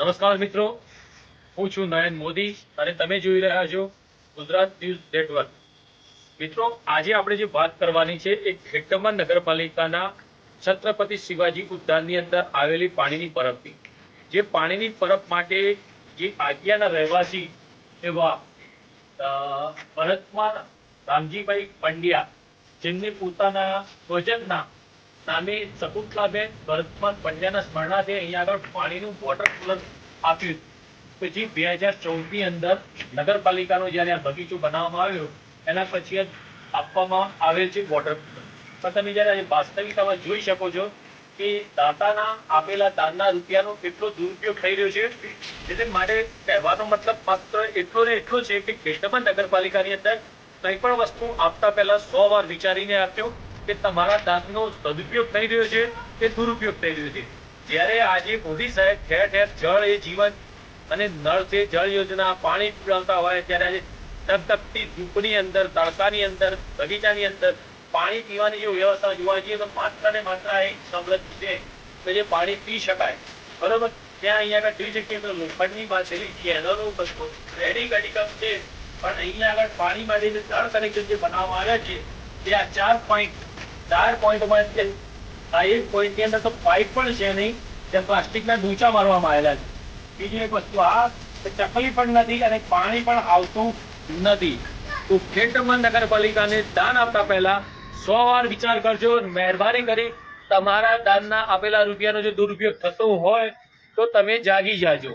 નમસ્કાર મિત્રો, હું છું નયન મોદી અને તમે જોઈ રહ્યા છો ગુજરાત ન્યૂઝ નેટવર્ક. મિત્રો, આજે આપણે જે વાત કરવાની છે એ ખેડબ્રહ્મા નગરપાલિકાના છત્રપતિ શિવાજી ઉદ્યાનની અંદર આવેલી પાણીની પરબની. જે પાણીની પરબ માટે જે આગિયાના રહેવાસી એવા ભરતમાં રામજીભાઈ પંડ્યા, જેમને પોતાના સ્વજનના નામે શકુંતલાબેન ભરતમાન પંડ્યાના સ્મરણાર્થે અહીંયા આગળ પાણીનું વોટર કુલર આપ્યું. પછી બે હજાર ચૌદની અંદર નગરપાલિકાનો જ્યારે આ બગીચો બનાવવામાં આવ્યો, એના પછી જ આપવામાં આવેલ છે વોટર પણ તમે જ્યારે વાસ્તવિકતામાં જોઈ શકો છો કે દાતાના આપેલા દાનના રૂપિયાનો કેટલો દુરુપયોગ થઈ રહ્યો છે, એટલે માટે કહેવાનો મતલબ માત્ર એટલો ને એટલો છે કે ખેડબ્રહ્મા નગરપાલિકાની અંદર કંઈ પણ વસ્તુ આપતા પહેલા સો વાર વિચારીને આપજો કે તમારા દાંતનો સદુપયોગ થઈ રહ્યો છે કે દુરુપયોગ થઈ રહ્યો છે? જ્યારે આજે મોદી સાહેબ ઠેર ઠેર જળ એ જીવન અને નળ સે જળ યોજના પાણી પીવડાવતા હોય, ત્યારે આજે તપતપતી ધૂપની અંદર, તડકાની અંદર, બગીચાની અંદર પાણી પીવાની જો વ્યવસ્થા જોવા જઈએ તો માત્ર ને માત્ર એક સવલત છે કે જે પાણી પી શકાય. બરોબર? ત્યાં અહીંયા આગળ જોઈ શકીએ તો લોખંડની બાંધેલી કેનલો બધું, રેડી કડિકમ છે. પણ અહીંયા આગળ પાણી માટે જે નળ કનેક્શન જે બનાવવામાં આવ્યા છે, તે આ ચાર પોઈન્ટ ચાર પોઈન્ટમાં છે. આ એક પોઈન્ટની અંદર તો પાઇપ પણ છે નહીં. જે પ્લાસ્ટિકના ડૂંચા મારવામાં આવેલા છે. બીજી એક વસ્તુ આ ચકલી પણ નથી અને પાણી પણ આવતું નથી. તો ખેડબ્રહ્મા નગરપાલિકાને દાન આપતા પહેલા સો વાર વિચાર કરજો મહેરબાની કરી તમારા દાનના આપેલા રૂપિયાનો જો દુરુપયોગ થતો હોય તો તમે જાગી જાજો.